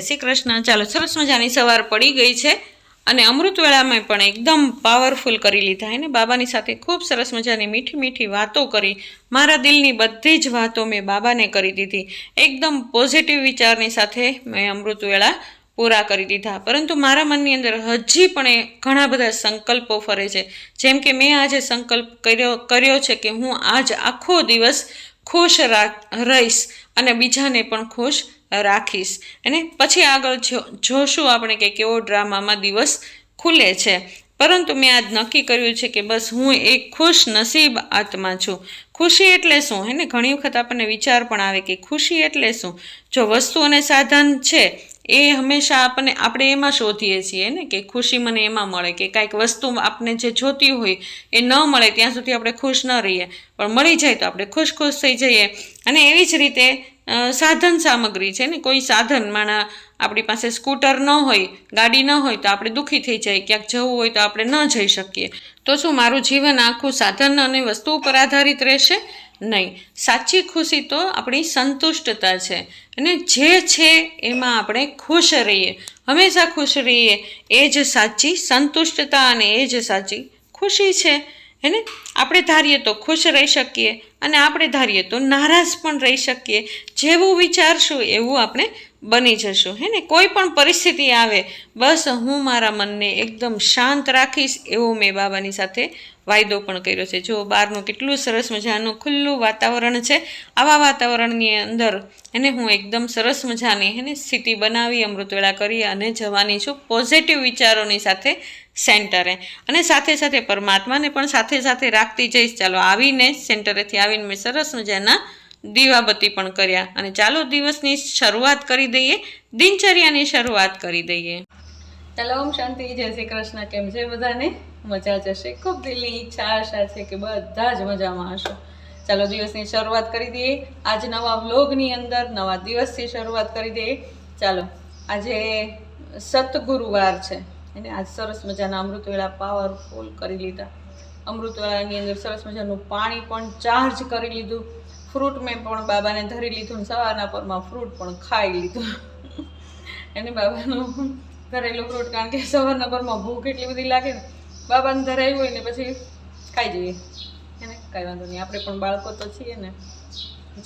શ્રી કૃષ્ણ ચાલો, સરસ મજાની સવાર પડી ગઈ છે અને અમૃતવેળામાં પણ એકદમ પાવરફુલ કરી લીધા. એને બાબાની સાથે ખૂબ સરસ મજાની મીઠી મીઠી વાતો કરી. મારા દિલની બધી જ વાતો મેં બાબાને કરી દીધી. એકદમ પોઝિટિવ વિચારની સાથે મેં અમૃતવેળા પૂરા કરી દીધા. પરંતુ મારા મનની અંદર હજી પણ એ ઘણા બધા સંકલ્પો ફરે છે. જેમ કે મેં આજે સંકલ્પ કર્યો કર્યો છે કે હું આજ આખો દિવસ ખુશ રહીશ અને બીજાને પણ ખુશ રાખીશ. અને પછી આગળ જોશું આપણે કે કેવો ડ્રામામાં દિવસ ખુલે છે. પરંતુ મેં આજ નક્કી કર્યું છે કે બસ હું એક ખુશ નસીબ આત્મા છું. ખુશી એટલે શું? હે ને? ઘણી વખત આપણને વિચાર પણ આવે કે ખુશી એટલે શું? જો વસ્તુ અને સાધન છે, એ હંમેશા આપણને આપણે એમાં શોધીએ છીએ ને? કે ખુશી મને એમાં મળે, કે કાંઈક વસ્તુ આપણે જે જોતી હોય, એ ન મળે, ત્યાં સુધી આપણે ખુશ ન રહીએ. પણ મળી જાય તો આપણે ખુશ ખુશ થઈ જઈએ. અને એવી જ રીતે સાધન સામગ્રી છે ને, કોઈ સાધન, માણા આપણી પાસે સ્કૂટર ન હોય, ગાડી ન હોય, તો આપણે દુઃખી થઈ જાય, ક્યાંક જવું હોય તો આપણે ન જઈ શકીએ. તો શું મારું જીવન આખું સાધન અને વસ્તુ ઉપર આધારિત રહેશે? નહીં. સાચી ખુશી તો આપણી સંતુષ્ટતા છે અને જે છે એમાં આપણે ખુશ રહીએ. હંમેશા ખુશ રહીએ. એ જ સાચી સંતુષ્ટતા અને એ જ સાચી ખુશી છે. હેને? આપણે ધારીએ તો ખુશ રહી શકીએ અને આપણે ધારીએ તો નારાજ પણ રહી શકીએ. જેવું વિચારશું એવું આપણે બની જશું હે ને કોઈ પણ પરિસ્થિતિ આવે, બસ હું મારા મનને એકદમ શાંત રાખીશ એવો મેં બાબાની સાથે વાયદો પણ કર્યો છે. જો બહારનું કેટલું સરસ મજાનું ખુલ્લું વાતાવરણ છે. આવા વાતાવરણની અંદર એને હું એકદમ સરસ મજાની, હેને, સ્થિતિ બનાવી, અમૃતવેળા કરી અને જવાની છું પોઝિટિવ વિચારોની સાથે સેન્ટરે. અને સાથે સાથે પરમાત્માને પણ સાથે સાથે રાખતી જઈશ. ચાલો આવીને સેન્ટરેથી આવીને મેં સરસ મજાના દીવાબત્તી પણ કર્યા. અને ચાલો દિવસની શરૂઆત કરી દઈએ. દિનચર્યાની શરૂઆત કરી દઈએ. ચાલો, ઓમ શાંતિ. જય શ્રી કૃષ્ણ. કેમ છે બધાને? મજા જશે ખૂબ દિલની ઈચ્છા, આશા છે કે બધા જ મજામાં હશો. ચાલો, દિવસની શરૂઆત કરી દઈએ. આજ નવા વ્લોગની અંદર નવા દિવસથી શરૂઆત કરી દઈએ. ચાલો, આજે સતગુરુવાર છે. એને આજ સરસ મજાના અમૃતવેળા પાવરફુલ કરી લીધા. અમૃતવેળાની અંદર સરસ મજાનું પાણી પણ ચાર્જ કરી લીધું. ફ્રૂટ મેં પણ બાબાને ધરી લીધું સવારના પરમાં ફ્રૂટ પણ ખાઈ લીધું. એને બાબાનું ધરેલું ફ્રૂટ કારણ કે સવારના પરમાં ભૂખ એટલી બધી લાગે ને, બાબાને ધરાયું હોય ને પછી ખાઈ જઈએ. એને કાંઈ વાંધો નહીં. આપણે પણ બાળકો તો છીએ ને,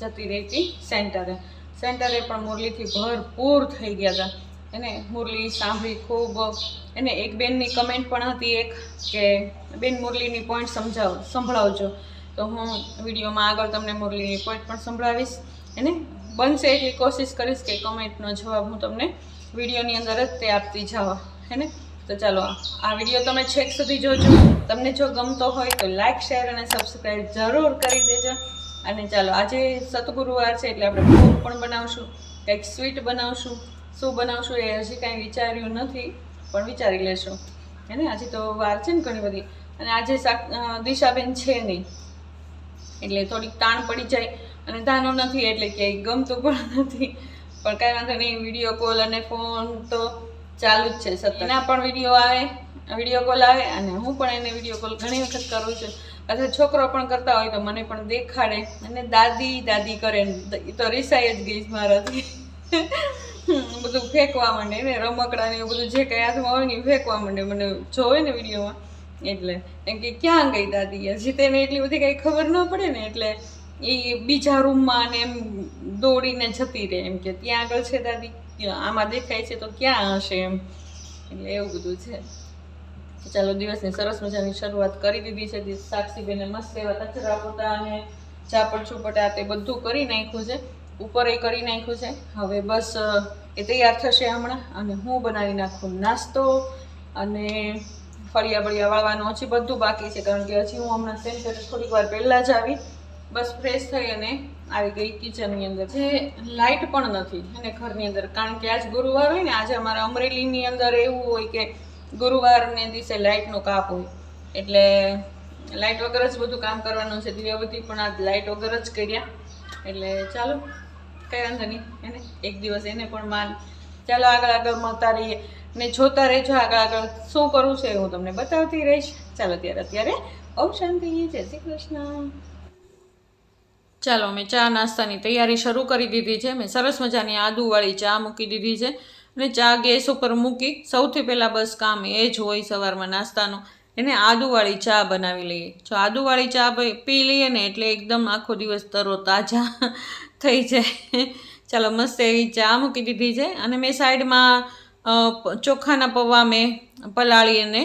જતી રહેતી સેન્ટરે સેન્ટરે પણ મુરલીથી ભરપૂર થઈ ગયા હતા. એને મુરલી સાંભળી ખૂબ. એને એક બેનની કમેન્ટ પણ હતી એક કે, બેન મુરલીની પોઈન્ટ સમજાવ, સંભળાવજો. તો હું વિડીયોમાં આગળ તમને મુરલીની પોઈન્ટ પણ સંભળાવીશ. એને બનશે એટલી કોશિશ કરીશ કે કમેન્ટનો જવાબ હું તમને વિડીયોની અંદર જ તે આપતી જાઉં હેને? તો ચાલો, આ વીડિયો તમે છેક સુધી જોજો. તમને જો ગમતો હોય તો લાઇક શેર અને સબસ્ક્રાઈબ જરૂર કરી દેજો. અને ચાલો, આજે સતગુરુવાર છે એટલે આપણે ભોગ પણ બનાવશું, કંઈક સ્વીટ બનાવશું. શું બનાવશું એ હજી કાંઈ વિચાર્યું નથી, પણ વિચારી લેશું. હે ને? આજે તો વાર છે ને ઘણી બધી. અને આજે શાક દિશાબેન છે નહીં. એટલે થોડીક તાણ પડી જાય. અને તાનો નથી, એટલે ક્યાંય ગમતું પણ નથી. પણ કાંઈ વાંધો નહીં, વીડિયો કોલ અને ફોન તો ચાલુ જ છે સતત. એના પણ વીડિયો આવે, વીડિયો કોલ આવે, અને હું પણ એને વીડિયો કોલ ઘણી વખત કરું છું. અથવા છોકરો પણ કરતા હોય તો મને પણ દેખાડે. અને દાદી દાદી કરે એ તો રિસાઈ જ ગઈ મારાથી. બધું ફેંકવા માંડે ને રમકડા ને એવું બધું જે કંઈ હાથમાં હોય ને એ ફેંકવા માંડે. મને જોવે ને વિડીયોમાં. એટલે એમ કે, ક્યાં ગઈ દાદી? હજી તેને એટલી બધી કંઈ ખબર ન પડે ને એટલે એ બીજા રૂમમાં ને એમ દોડીને જતી રહે. એમ કે, ત્યાં આગળ છે દાદી? આમાં દેખાય છે તો ક્યાં હશે એમ? એટલે એવું બધું છે. ચાલો દિવસની સરસ મજાની શરૂઆત કરી દીધી છે. સાક્ષીબેને મસ્ત એવા કચરા પોતા અને ચાપડ ચૂપટ આ તે બધું કરી નાખ્યું છે. ઉપર એ કરી નાખ્યું છે. હવે બસ એ તૈયાર થશે હમણાં અને હું બનાવી નાખું નાસ્તો અને ફળિયા બળિયા વાળવાનું હજી બધું બાકી છે, કારણ કે હજી હું હમણાં સેન્ટર થોડીક વાર પહેલાં જ આવી, બસ ફ્રેશ થઈ અને આવી ગઈ કિચનની અંદર. જે લાઇટ પણ નથી અને ઘરની અંદર, કારણ કે આજ ગુરુવાર હોય ને, આજે અમારા અમરેલીની અંદર એવું હોય કે ગુરુવારને દિવસે લાઇટનો કાપ હોય. એટલે લાઇટ વગર જ બધું કામ કરવાનું છે. દિવ્યાવતી પણ આજ લાઇટ વગર જ કર્યા. એટલે ચાલો, કંઈ વાંધો નહીં, એને એક દિવસ એને પણ માન. ચાલો આગળ આગળ મળતા રહીએ ને જોતા રહેજો આગળ આગળ શું કરવું છે હું તમને બતાવતી રહીશ. ચાલો ત્યારે અત્યારે ઓમ શાંતિ જય શ્રી કૃષ્ણ. ચાલો મેં ચા નાસ્તાની તૈયારી શરૂ કરી દીધી છે. મેં સરસ મજાની આદુવાળી ચા મૂકી દીધી છે. અને ચા ગેસ ઉપર મૂકી સૌથી પહેલાં બસ કામ એ જ હોય સવારમાં નાસ્તાનું. એને આદુવાળી ચા બનાવી લઈએ. જો આદુવાળી ચા પી લઈએ ને એટલે એકદમ આખો દિવસ તરો તાજા થઈ જાય. ચાલો મસ્ત એવી ચા મૂકી દીધી છે. અને મેં સાઈડમાં ચોખાના પૌવા મેં પલાળી અને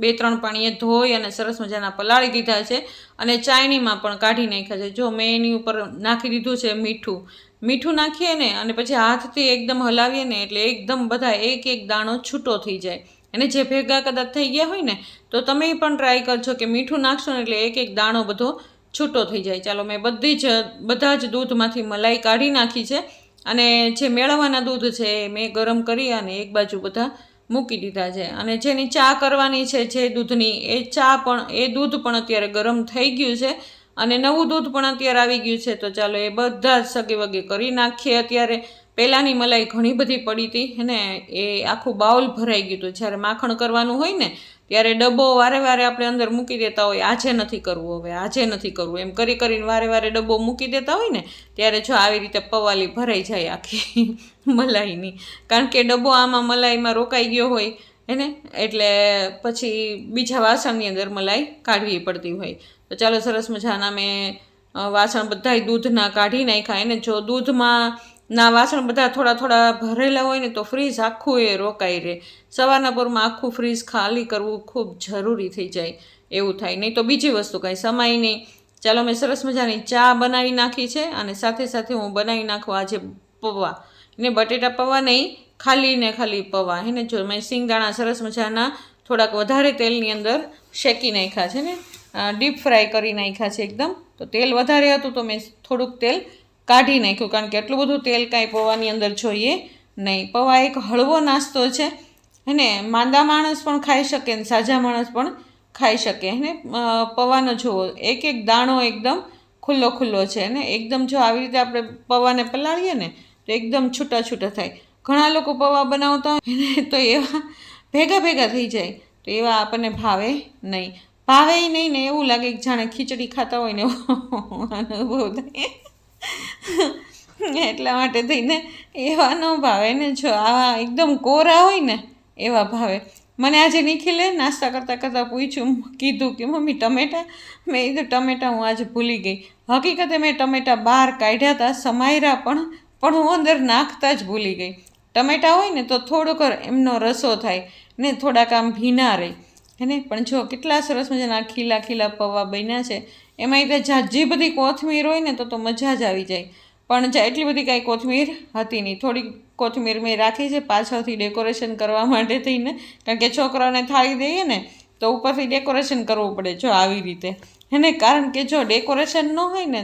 બે ત્રણ પાણીએ ધોઈ અને સરસ મજાના પલાળી દીધા છે. અને ચાયણીમાં પણ કાઢી નાખ્યા છે. જો મેં એની ઉપર નાખી દીધું છે મીઠું. મીઠું નાખીએ ને અને પછી હાથથી એકદમ હલાવીએ ને એટલે એકદમ બધા એક એક દાણો છૂટો થઈ જાય. અને જે ભેગા કદાચ થઈ ગયા હોય ને, તો તમે પણ ટ્રાય કરજો કે મીઠું નાખશો એટલે એક એક દાણો બધો છૂટો થઈ જાય. ચાલો, મેં બધી જ, બધા જ દૂધમાંથી મલાઈ કાઢી નાખી છે અને જે મેળવવાના દૂધ છે એ મેં ગરમ કરી અને એક બાજુ બધા મૂકી દીધા છે. અને જેની ચા કરવાની છે, જે દૂધની, એ ચા પણ, એ દૂધ પણ અત્યારે ગરમ થઈ ગયું છે અને નવું દૂધ પણ અત્યારે આવી ગયું છે. તો ચાલો, એ બધા જ સગે વગે કરી નાખીએ અત્યારે. પહેલાંની મલાઈ ઘણી બધી પડી હતી અને એ આખું બાઉલ ભરાઈ ગયું હતું. જ્યારે માખણ કરવાનું હોય ને, ત્યારે ડબ્બો વારે વારે આપણે અંદર મૂકી દેતા હોય, આજે નથી કરવું હવે, આજે નથી કરવું. એમ કરી કરીને વારે વારે ડબ્બો મૂકી દેતા હોય ને, ત્યારે જો આવી રીતે પવાલી ભરાઈ જાય આખી મલાઈની. કારણ કે ડબ્બો આમાં મલાઈમાં રોકાઈ ગયો હોય એને એટલે પછી બીજા વાસણની અંદર મલાઈ કાઢવી પડતી હોય. તો ચાલો સરસ મજાના મેં વાસણ બધાય દૂધના કાઢી નાખ્યા. એને જો દૂધમાં ના, વાસણ બધા થોડા થોડા ભરેલા હોય ને તો ફ્રીજ આખું એ રોકાઈ રહે. સવારના પોરમાં આખું ફ્રીજ ખાલી કરવું ખૂબ જરૂરી થઈ જાય એવું થાય. નહીં તો બીજી વસ્તુ કાંઈ સમાય નહીં ચાલો મેં સરસ મજાની ચા બનાવી નાખી છે અને સાથે સાથે હું બનાવી નાખું આજે પૌવા. એને બટેટા પૌવા નહીં, ખાલી ને ખાલી પૌવા. એને જો મેં સિંગદાણા સરસ મજાના થોડાક વધારે તેલની અંદર શેકી નાખ્યા છે ને ડીપ ફ્રાય કરી નાખ્યા છે એકદમ. તો તેલ વધારે હતું તો મેં થોડુંક તેલ કાઢી નાખ્યું કારણ કે એટલું બધું તેલ કાંઈ પૌવાની અંદર જોઈએ નહીં. પૌવા એક હળવો નાસ્તો છે અને માંદા માણસ પણ ખાઈ શકે ને સાજા માણસ પણ ખાઈ શકે. અને પૌવાનો જુઓ, એક એક દાણો એકદમ ખુલ્લો ખુલ્લો છે અને એકદમ જો આવી રીતે આપણે પૌવાને પલાળીએ ને તો એકદમ છૂટા છૂટા થાય. ઘણા લોકો પૌવા બનાવતા હોય તો એવા ભેગા ભેગા થઈ જાય તો એવા આપણને ભાવે નહીં. ભાવે નહીં ને એવું લાગે કે જાણે ખીચડી ખાતા હોય ને એવો અનુભવ થાય. એટલા માટે થઈને એવા ન ભાવે. ને જો આ એકદમ કોરા હોય ને, એવા ભાવે. મને આજે નિખિલે નાસ્તા કરતાં કરતાં પૂછ્યું, કીધું કે, મમ્મી, ટમેટા? મેં કીધું, ટમેટા હું આજે ભૂલી ગઈ. હકીકતે મેં ટમેટા બહાર કાઢ્યા હતા સમાયરા પણ પણ હું અંદર નાખતા જ ભૂલી ગઈ. ટમેટા હોય ને, તો થોડોક એમનો રસો થાય ને થોડાક આમ ભીના રહે. હેને પણ જો કેટલા સરસ મજાના ખીલા ખીલા પૌવા બન્યા છે. એમાં એટલે જાજી બધી કોથમીર હોય ને તો તો મજા જ આવી જાય. પણ જ્યાં એટલી બધી કાંઈ કોથમીર હતી નહીં. થોડીક કોથમીર મેં રાખી છે પાછળથી ડેકોરેશન કરવા માટે થઈને. કારણ કે છોકરાઓને થાળી દઈએ ને, તો ઉપરથી ડેકોરેશન કરવું પડે જો આવી રીતે. એને કારણ કે જો ડેકોરેશન ન હોય ને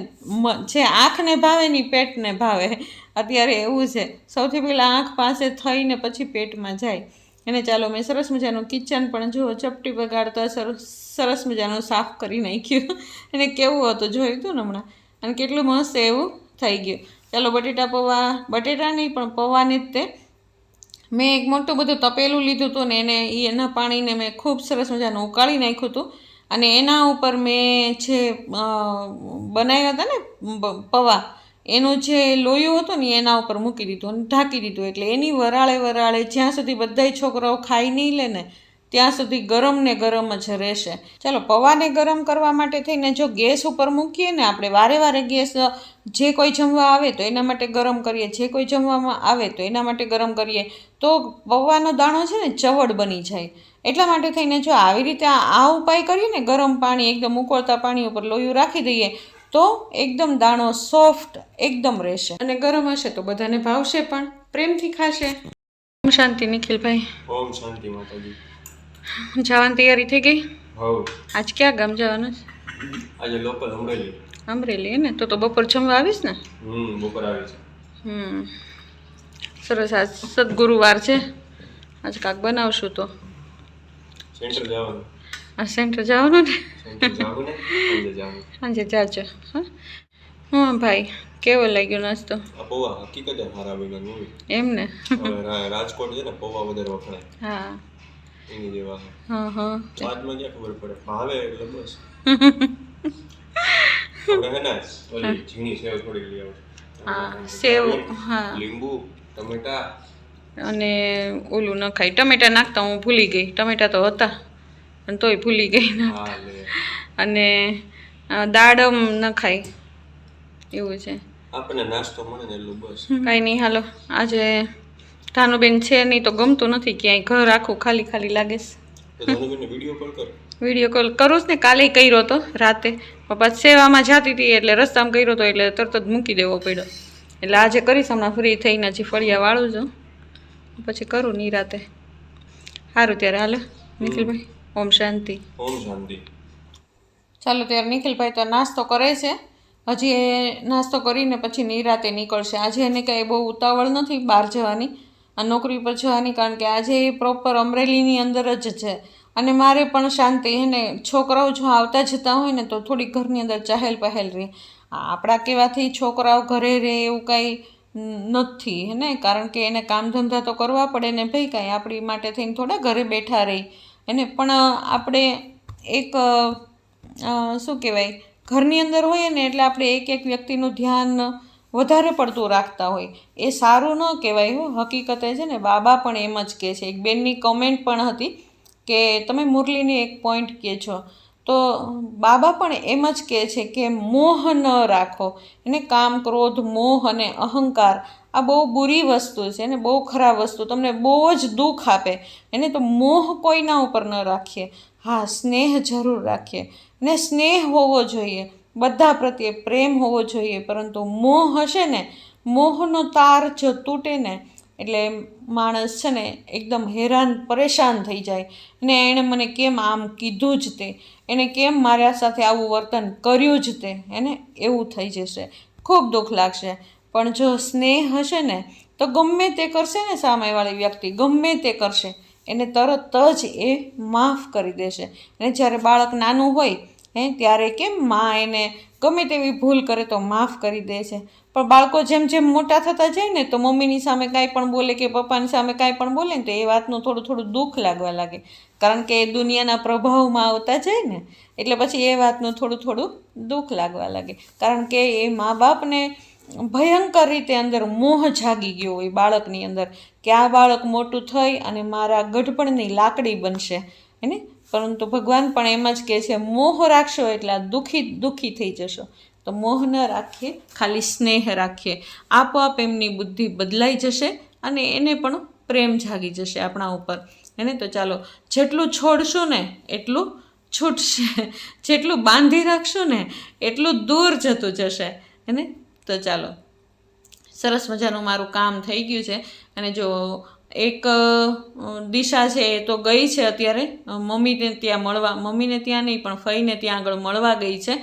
જે આંખને ભાવે ને પેટને ભાવે. અત્યારે એવું છે. સૌથી પહેલાં આંખ પાસે થઈને પછી પેટમાં જાય. એને ચાલો મેં સરસ મજાનું કિચન પણ જુઓ, ચપટી બગાડતા સરસ સરસ મજાનું સાફ કરી નાખ્યું. એને કેવું હતું જોયું હતું ને હમણાં? અને કેટલું મસ્ત એવું થઈ ગયું. ચાલો બટેટા પૌવા, બટેટા નહીં પણ પૌવાની જ તે. મેં એક મોટું બધું તપેલું લીધું હતું ને એને એ એના પાણીને મેં ખૂબ સરસ મજાનું ઉકાળી નાખ્યું હતું અને એના ઉપર મેં જે બનાવ્યા હતા ને પૌવા એનું જે લોયો હતો ને, એના ઉપર મૂકી દીધું અને ઢાંકી દીધું. એટલે એની વરાળે વરાળે જ્યાં સુધી બધાય છોકરાઓ ખાઈ નહીં લે ને, ત્યાં સુધી ગરમ ને ગરમ જ રહેશે. ચાલો પૌવાને ગરમ કરવા માટે થઈને જો ગેસ ઉપર મૂકીએ ને, આપણે વારે વારે ગેસ જે કોઈ જમવા આવે તો એના માટે ગરમ કરીએ, જે કોઈ જમવામાં આવે તો એના માટે ગરમ કરીએ, તો પૌવાનો દાણો છે ને, ચવડ બની જાય. એટલા માટે થઈને જો આવી રીતે આ ઉપાય કરીએ ને, ગરમ પાણી, એકદમ ઉકળતા પાણી ઉપર લોયું રાખી દઈએ તો એકદમ દાણો સોફ્ટ એકદમ રહેશે. અને ગરમ હશે તો બધાને ભાવશે પણ પ્રેમથી ખાશે. ઓમ શાંતિ નિખિલભાઈ. ઓમ શાંતિ માતાજી. જવાની તૈયારી થઈ ગઈ? આજ ક્યાં ગામ જવાનું છે? આજે લોકલ અમરેલી. અમરેલી ને તો તો બપોર જમવા આવીશ ને? હમ બપોર આવી છે. હમ. સરસ આજ સદગુરુવાર છે. આજ કાક બનાવશું તો. સેન્ટર જવાનું. આ સેન્ટર જવાનું ને સાંજે જાજો હા હા ભાઈ કેવો લાગ્યો નાસ્તો પૌવા હકીકત સારા બન્યા મૂવી એમ ને રાજકોટ છે ને પૌવા વધારે વખણાય હા એની જેવા હા હા સ્વાદમાં ક્યાં ખબર પડે ભાવે એટલે બસ આપણે ને ઓલી ઝીણી સેવ થોડી લઈ આવો હા સેવ હા લીંબુ ટમેટા અને ઓલું ન ખાય ટમેટા નાખતા હું ભૂલી ગઈ ટમેટા તો હતા પણ તોય ભૂલી ગઈ ના અને દાડમ ન ખાય એવું છે. આપણને નાસ્તો મળે ને એટલું બસ. કાંઈ નહીં હાલો. આજે ધાનુબેન છે નહીં તો ગમતું નથી ક્યાંય. ઘર આખું ખાલી ખાલી લાગે છે. વીડિયો કોલ કર. વીડિયો કોલ કરું જ ને. કાલે કર્યો હતો રાતે. પપ્પા સેવામાં જતી હતી એટલે રસ્તામાં કર્યો હતો એટલે તરત જ મૂકી દેવો પડ્યો. એટલે આજે કરીશ હમણાં ફ્રી થઈને હજી ફળિયા વાળું છું પછી કરું નહીં રાતે. સારું ત્યારે હાલો. નિખિલભાઈ. ઓમ શાંતિ. ઓમ શાંતિ. ચાલો ત્યારે નિખિલભાઈ તો નાસ્તો કરે છે. હજી એ નાસ્તો કરીને પછી નિરાતે નીકળશે. આજે એને કાંઈ બહુ ઉતાવળ નથી બહાર જવાની આ નોકરી પર જવાની કારણ કે આજે એ પ્રોપર અમરેલીની અંદર જ છે. અને મારે પણ શાંતિ એને છોકરાઓ જો આવતા જતા હોય ને તો થોડી ઘરની અંદર ચહેલ પહેલ રહે. આપણા કહેવાથી છોકરાઓ ઘરે રહે એવું કાંઈ નથી હે ને? કારણ કે એને કામ ધંધા તો કરવા પડે ને ભાઈ કાંઈ આપણી માટે થઈને થોડા ઘરે બેઠા રહી. એને પણ આપણે એક શું કહેવાય, ઘરની અંદર હોઈએ ને એટલે આપણે એક એક વ્યક્તિનું ધ્યાન વધારે પડતું રાખતા હોય. એ સારું ન કહેવાય હો. હકીકતે છે ને, બાબા પણ એમ જ કહે છે. એક બેનની કમેન્ટ પણ હતી કે, તમે મુરલીની એક પોઈન્ટ કહે છો. તો બાબા પણ એમ જ કહે છે કે, મોહ ન રાખો. એને કામ, ક્રોધ, મોહ અને અહંકાર આ બહુ બુરી વસ્તુ છે અને બહુ ખરાબ વસ્તુ. તમને બહુ જ દુઃખ આપે. એને તો મોહ કોઈના ઉપર ન રાખીએ. હા, સ્નેહ જરૂર રાખીએ. ને સ્નેહ હોવો જોઈએ. બધા પ્રત્યે પ્રેમ હોવો જોઈએ. પરંતુ મોહ હશે ને, મોહનો તાર જો તૂટે ને, એટલે માણસ છે ને એકદમ હેરાન, પરેશાન થઈ જાય. ને એણે મને કેમ આમ કીધું જ તે? એને કેમ મારા સાથે આવું વર્તન કર્યું જ તે? એને એવું થઈ જશે. ખૂબ દુઃખ લાગશે. પણ જો સ્નેહ હશે ને, તો ગમે તે કરશે ને સામેવાળી વ્યક્તિ, ગમે તે કરશે, એને તરત જ એ માફ કરી દેશે. અને જ્યારે બાળક નાનું હોય, હે, ત્યારે કેમ માં એને ગમે તેવી ભૂલ કરે તો માફ કરી દે છે પણ બાળકો જેમ જેમ મોટા થતા જાય ને, તો મમ્મીની સામે કાંઈ પણ બોલે કે પપ્પાની સામે કાંઈ પણ બોલે ને, તો એ વાતનું થોડું થોડું દુઃખ લાગવા લાગે. કારણ કે એ દુનિયાના પ્રભાવમાં આવતા જાય ને, એટલે પછી એ વાતનું થોડું થોડું દુઃખ લાગવા લાગે. કારણ કે એ મા બાપને ભયંકર રીતે અંદર મોહ જાગી ગયો હોય બાળકની અંદર કે આ બાળક મોટું થઈ અને મારા ગઢપણની લાકડી બનશે એને પરંતુ ભગવાન પણ એમ જ કહે છે, મોહ રાખશો એટલે આ દુઃખી દુઃખી થઈ જશો. તો મોહ ન રાખીએ, ખાલી સ્નેહ રાખીએ. આપોઆપ એમની બુદ્ધિ બદલાઈ જશે અને એને પણ પ્રેમ જાગી જશે આપણા ઉપર. એને તો ચાલો, જેટલું છોડશું ને એટલું છૂટશે. જેટલું બાંધી રાખશું ને એટલું દૂર જતું જશે. એને તો ચાલો. સરસ મજાનું મારું કામ થઈ ગયું છે. અને જો એક દિશા છે એ તો ગઈ છે અત્યારે. મમ્મીને ત્યાં મળવા, મમ્મીને ત્યાં નહીં, પણ ફઈને ત્યાં આગળ મળવા ગઈ છે.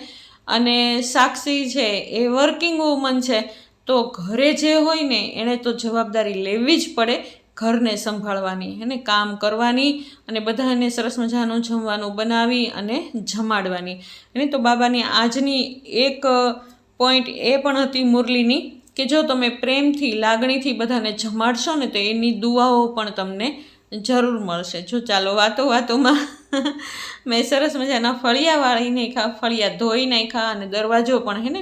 અને સાક્ષી છે એ વર્કિંગ વુમન છે. તો ઘરે જે હોય ને, એણે તો જવાબદારી લેવી જ પડે ઘરને સંભાળવાની. એને કામ કરવાની અને બધાને સરસ મજાનું જમવાનું બનાવી અને જમાડવાની. એને તો બાબાની આજની એક પોઈન્ટ એ પણ હતી મુરલીની કે જો તમે પ્રેમથી, લાગણીથી બધાને જમાડશો ને તો એની દુઆઓ પણ તમને જરૂર મળશે. જો ચાલો વાતો વાતોમાં મેં સરસ મજાના ફળિયા વાળી નાખ્યા, ફળિયા ધોઈ નાખ્યા અને દરવાજો પણ હે ને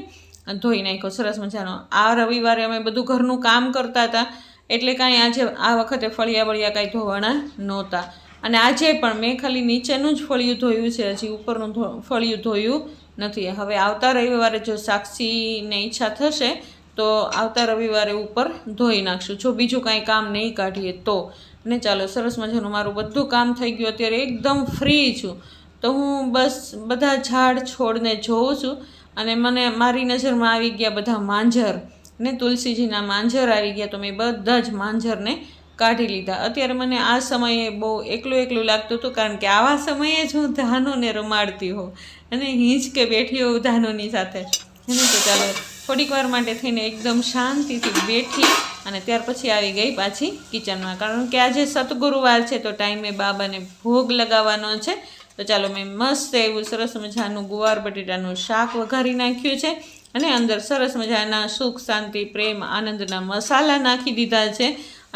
ધોઈ નાખ્યો. સરસ મજાનો. આ રવિવારે અમે બધું ઘરનું કામ કરતા હતા, એટલે કાંઈ આજે આ વખતે ફળિયા વળિયા કાંઈ ધોવાના નહોતા. અને આજે પણ મેં ખાલી નીચેનું જ ફળિયું ધોયું છે, હજી ઉપરનું ફળિયું ધોયું નથી. હવે આવતા રવિવારે જો સાક્ષીને ઈચ્છા થશે, તો આવતા રવિવારે ઉપર ધોઈ નાખશું. જો બીજું કાંઈ કામ નહીં કાઢીએ તો. ને ચાલો, સરસ મજાનું મારું બધું કામ થઈ ગયું. અત્યારે એકદમ ફ્રી છું. તો હું બસ બધા ઝાડ છોડને જોઉં છું. અને મને મારી નજરમાં આવી ગયા બધા માંજર. ને તુલસીજીના માંજર આવી ગયા, તો મેં બધા જ માંજરને કાઢી લીધા. અત્યારે મને આ સમયે બહુ એકલું એકલું લાગતું હતું, કારણ કે આવા સમયે જ હું ધાનોને રમાડતી હોઉં. અને હિંચકે બેઠી હોઉં ધાનોની સાથે એને તો ચાલો થોડીક વાર માટે થઈને એકદમ શાંતિથી બેઠી અને ત્યાર પછી આવી ગઈ પાછી કિચનમાં. કારણ કે આજે સતગુરુવાર છે, તો ટાઈમે બાબાને ભોગ લગાવવાનો છે. તો ચાલો મેં મસ્ત એવું સરસ મજાનું ગુવાર બટેટાનું શાક વઘારી નાખ્યું છે અને અંદર સરસ મજાના સુખ, શાંતિ, પ્રેમ, આનંદના મસાલા નાખી દીધા છે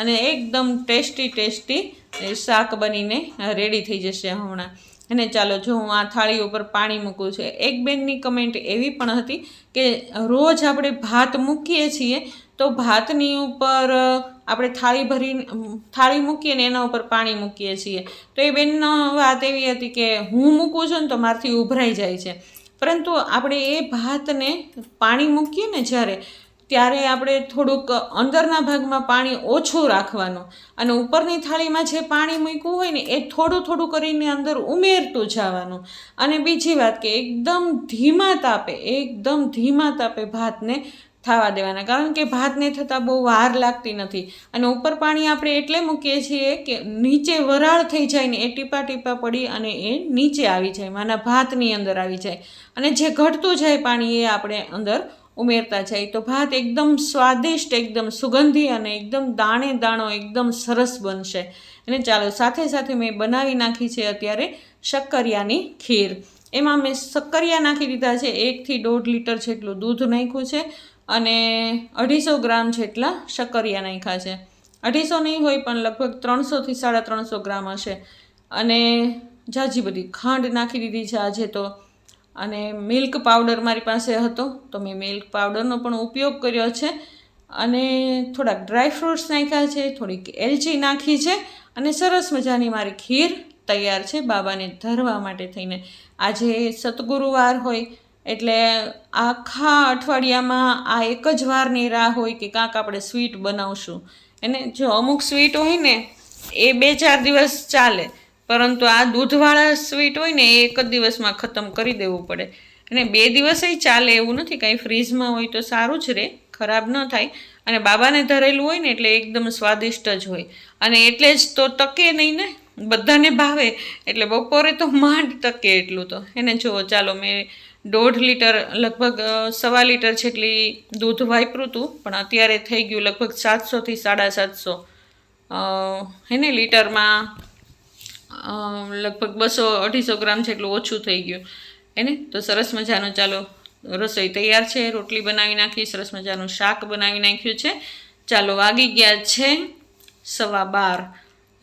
અને એકદમ ટેસ્ટી ટેસ્ટી શાક બનીને રેડી થઈ જશે હમણાં. અને ચાલો જો હું આ થાળી ઉપર પાણી મૂકું છું. એક બેનની કમેન્ટ એવી પણ હતી કે રોજ આપણે ભાત મૂકીએ છીએ તો ભાતની ઉપર આપણે થાળી ભરી થાળી મૂકીએ ને એના ઉપર પાણી મૂકીએ છીએ. તો એ બેનનો વાત એવી હતી કે હું મૂકું છું ને તો મારથી ઉભરાઈ જાય છે. પરંતુ આપણે એ ભાતને પાણી મૂકીએ ને જ્યારે ત્યારે આપણે થોડુંક અંદરના ભાગમાં પાણી ઓછું રાખવાનું અને ઉપરની થાળીમાં જે પાણી મૂક્યું હોય ને એ થોડું થોડું કરીને અંદર ઉમેરતું જવાનું. અને બીજી વાત કે એકદમ ધીમા તાપે, એકદમ ધીમા તાપે ભાતને થવા દેવાના. કારણ કે ભાતને થતાં બહુ વાર લાગતી નથી. અને ઉપર પાણી આપણે એટલે મૂકીએ છીએ કે નીચે વરાળ થઈ જાય ને એ ટીપા ટીપા પડી અને એ નીચે આવી જાય માના ભાતની અંદર આવી જાય. અને જે ઘટતું જાય પાણી એ આપણે અંદર ઉમેરતા જાય. તો ભાત એકદમ સ્વાદિષ્ટ, એકદમ સુગંધી અને એકદમ દાણે દાણો, એકદમ સરસ બનશે. અને ચાલો સાથે સાથે મેં બનાવી નાખી છે અત્યારે શક્કરિયાની ખીર. એમાં મેં શક્કરિયા નાખી દીધા છે, એકથી દોઢ લીટર જેટલું દૂધ નાખ્યું છે અને અઢીસો ગ્રામ જેટલા શક્કરિયા નાખ્યા છે. અઢીસો નહીં હોય, પણ લગભગ ત્રણસોથી સાડા ત્રણસો ગ્રામ હશે. અને જાજી બધી ખાંડ નાખી દીધી છે આજે તો. અને મિલ્ક પાવડર મારી પાસે હતો, તો મેં મિલ્ક પાવડરનો પણ ઉપયોગ કર્યો છે. અને થોડાક ડ્રાય ફ્રૂટ્સ નાખ્યા છે, થોડીક એલચી નાખી છે અને સરસ મજાની મારી ખીર તૈયાર છે બાબાને ધરવા માટે થઈને. આજે સતગુરુવાર હોય, એટલે આખા અઠવાડિયામાં આ એક જ વારની રાહ હોય કે કાંક આપણે સ્વીટ બનાવશું. એને જો અમુક સ્વીટ હોય ને, એ બે ચાર દિવસ ચાલે. પરંતુ આ દૂધવાળા સ્વીટ હોય ને એ એક જ દિવસમાં ખતમ કરી દેવું પડે. અને બે દિવસે ચાલે એવું નથી, કાંઈ ફ્રીજમાં હોય તો સારું જ રહે ખરાબ ન થાય. અને બાબાને ધરેલું હોય ને એટલે એકદમ સ્વાદિષ્ટ જ હોય. અને એટલે જ તો ટકે નહીં ને, બધાને ભાવે. એટલે બપોરે તો માંડ ટકે એટલું તો. એને જુઓ, ચાલો મેં દોઢ લીટર, લગભગ સવા લીટર જેટલી દૂધ વાપર્યું હતું પણ અત્યારે થઈ ગયું લગભગ સાતસોથી સાડા સાતસો. હેને લીટરમાં લગભગ બસો અઢીસો ગ્રામ જેટલું ઓછું થઈ ગયું. એને તો સરસ મજાનો ચાલો, રસોઈ તૈયાર છે, રોટલી બનાવી નાખી, સરસ મજાનું શાક બનાવી નાખ્યું છે. ચાલો, વાગી ગયા છે સવા બાર.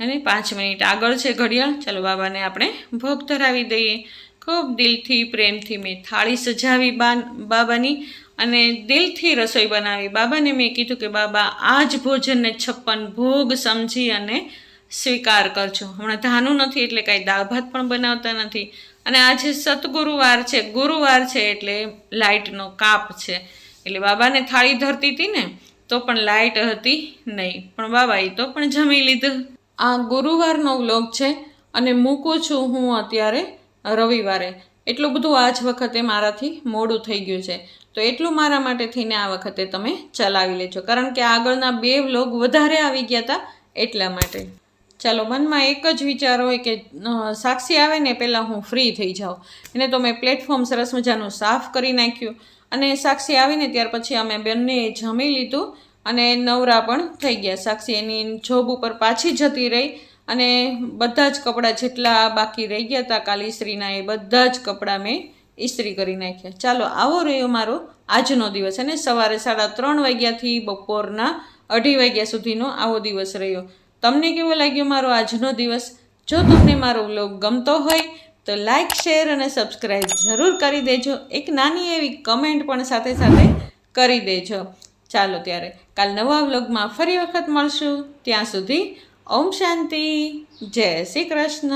અને પાંચ મિનિટ આગળ છે ઘડિયાળ. ચાલો, બાબાને આપણે ભોગ ધરાવી દઈએ. ખૂબ દિલથી, પ્રેમથી મેં થાળી સજાવી બા બાબાની અને દિલથી રસોઈ બનાવી. બાબાને મેં કીધું કે, બાબા આ જ ભોજનને છપ્પન ભોગ સમજી અને સ્વીકાર કરજો હમણાં ધાનું નથી એટલે કાંઈ દાળ ભાત પણ બનાવતા નથી. અને આજે સતગુરુવાર છે. ગુરુવાર છે એટલે લાઇટનો કાપ છે. એટલે બાબાને થાળી ધરતી હતી ને, તો પણ લાઇટ હતી નહીં. પણ બાબાએ તો પણ જમી લીધું. આ ગુરુવારનો વ્લોગ છે અને મૂકું છું હું અત્યારે રવિવારે. એટલું બધું આજ વખતે મારાથી મોડું થઈ ગયું છે. તો એટલું મારા માટે થઈને આ વખતે તમે ચલાવી લેજો. કારણ કે આગળના બે વ્લોગ વધારે આવી ગયા હતા એટલા માટે. ચાલો, મનમાં એક જ વિચાર હોય કે સાક્ષી આવે ને પહેલાં હું ફ્રી થઈ જાઉં. એને તો મેં પ્લેટફોર્મ સરસ મજાનું સાફ કરી નાખ્યું. અને સાક્ષી આવીને ત્યાર પછી અમે બંને જમી લીધું અને નવરા પણ થઈ ગયા. સાક્ષી એની જોબ ઉપર પાછી જતી રહી અને બધા જ કપડાં જેટલા બાકી રહી ગયા હતા કાલ ઇસ્ત્રીના એ બધા જ કપડાં મેં ઇસ્ત્રી કરી નાખ્યા. ચાલો, આવો રહ્યો મારો આજનો દિવસ. અને સવારે સાડા ત્રણ વાગ્યાથી બપોરના અઢી વાગ્યા સુધીનો આવો દિવસ રહ્યો. તમને કેવો લાગ્યો મારો આજનો દિવસ? જો તમને મારો વ્લોગ ગમતો હોય, તો લાઈક, શેર અને સબસ્ક્રાઈબ જરૂર કરી દેજો. એક નાની એવી કમેન્ટ પણ સાથે સાથે કરી દેજો. ચાલો ત્યારે કાલ નવા વ્લોગમાં ફરી વખત મળશું. ત્યાં સુધી ઓમ શાંતિ. જય શ્રી કૃષ્ણ.